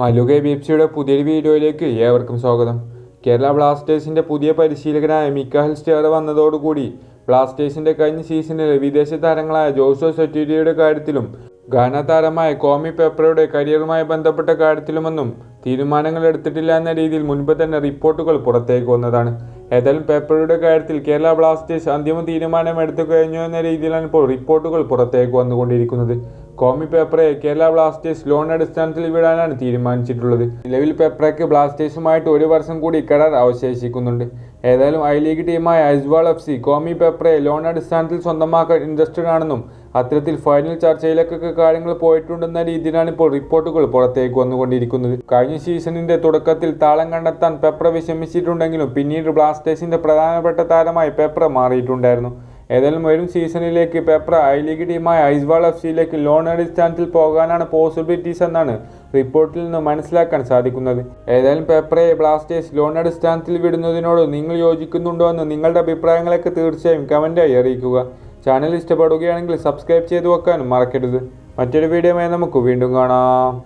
മലുക B F സിയുടെ പുതിയൊരു വീഡിയോയിലേക്ക് ഏവർക്കും സ്വാഗതം. കേരള ബ്ലാസ്റ്റേഴ്സിന്റെ പുതിയ പരിശീലകനായ മിക്കാഹൽ സ്റ്റേർ വന്നതോടുകൂടി ബ്ലാസ്റ്റേഴ്സിന്റെ കഴിഞ്ഞ സീസണിൽ വിദേശ താരങ്ങളായ ജോസോ സെറ്റീരിയുടെ കാര്യത്തിലും ഗാന താരമായ കോമി പേപ്പറുടെ കരിയറുമായി ബന്ധപ്പെട്ട കാര്യത്തിലുമൊന്നും തീരുമാനങ്ങൾ എടുത്തിട്ടില്ല എന്ന രീതിയിൽ മുൻപ് തന്നെ റിപ്പോർട്ടുകൾ പുറത്തേക്ക് വന്നതാണ്. ഏതായാലും പേപ്പറുടെ കാര്യത്തിൽ കേരള ബ്ലാസ്റ്റേഴ്സ് അന്തിമ തീരുമാനം എടുത്തു കഴിഞ്ഞു എന്ന രീതിയിലാണ് ഇപ്പോൾ റിപ്പോർട്ടുകൾ പുറത്തേക്ക് വന്നുകൊണ്ടിരിക്കുന്നത്. കോമി പേപ്പറെ കേരള ബ്ലാസ്റ്റേഴ്സ് ലോൺ അടിസ്ഥാനത്തിൽ വിടാനാണ് തീരുമാനിച്ചിട്ടുള്ളത്. നിലവിൽ പേപ്പറയ്ക്ക് ബ്ലാസ്റ്റേഴ്സുമായിട്ട് ഒരു വർഷം കൂടി കരാർ അവശേഷിക്കുന്നുണ്ട്. ഏതായാലും ഐ ലീഗ് ടീമായ ഐസ്വാൾ എഫ് സി കോമി പേപ്പറെ ലോൺ അടിസ്ഥാനത്തിൽ സ്വന്തമാക്കാൻ ഇൻട്രസ്റ്റഡ് ആണെന്നും അത്തരത്തിൽ ഫൈനൽ ചർച്ചയിലേക്കൊക്കെ കാര്യങ്ങൾ പോയിട്ടുണ്ടെന്ന രീതിയിലാണ് ഇപ്പോൾ റിപ്പോർട്ടുകൾ പുറത്തേക്ക് വന്നുകൊണ്ടിരിക്കുന്നത്. കഴിഞ്ഞ സീസണിന്റെ തുടക്കത്തിൽ താളം കണ്ടെത്താൻ പെപ്ര വിഷമിച്ചിട്ടുണ്ടെങ്കിലും പിന്നീട് ബ്ലാസ്റ്റേഴ്സിന്റെ പ്രധാനപ്പെട്ട താരമായി പെപ്ര മാറിയിട്ടുണ്ടായിരുന്നു. ഏതായാലും വരും സീസണിലേക്ക്. പേപ്പർ ഐ ലീഗ് ടീമായ ഐസ്വാൾ എഫ് സിയിലേക്ക് ലോൺ അടിസ്ഥാനത്തിൽ പോകാനാണ് പോസിബിലിറ്റീസ് എന്നാണ് റിപ്പോർട്ടിൽ നിന്ന് മനസ്സിലാക്കാൻ സാധിക്കുന്നത്. ഏതായാലും പേപ്പറെ ബ്ലാസ്റ്റേഴ്സ് ലോൺ അടിസ്ഥാനത്തിൽ വിടുന്നതിനോട് നിങ്ങൾ യോജിക്കുന്നുണ്ടോ എന്ന് നിങ്ങളുടെ അഭിപ്രായങ്ങളൊക്കെ തീർച്ചയായും കമന്റായി അറിയിക്കുക. ചാനൽ ഇഷ്ടപ്പെടുകയാണെങ്കിൽ സബ്സ്ക്രൈബ് ചെയ്തു വെക്കാനും മറക്കരുത്. മറ്റൊരു വീഡിയോയുമായി നമുക്ക് വീണ്ടും കാണാം.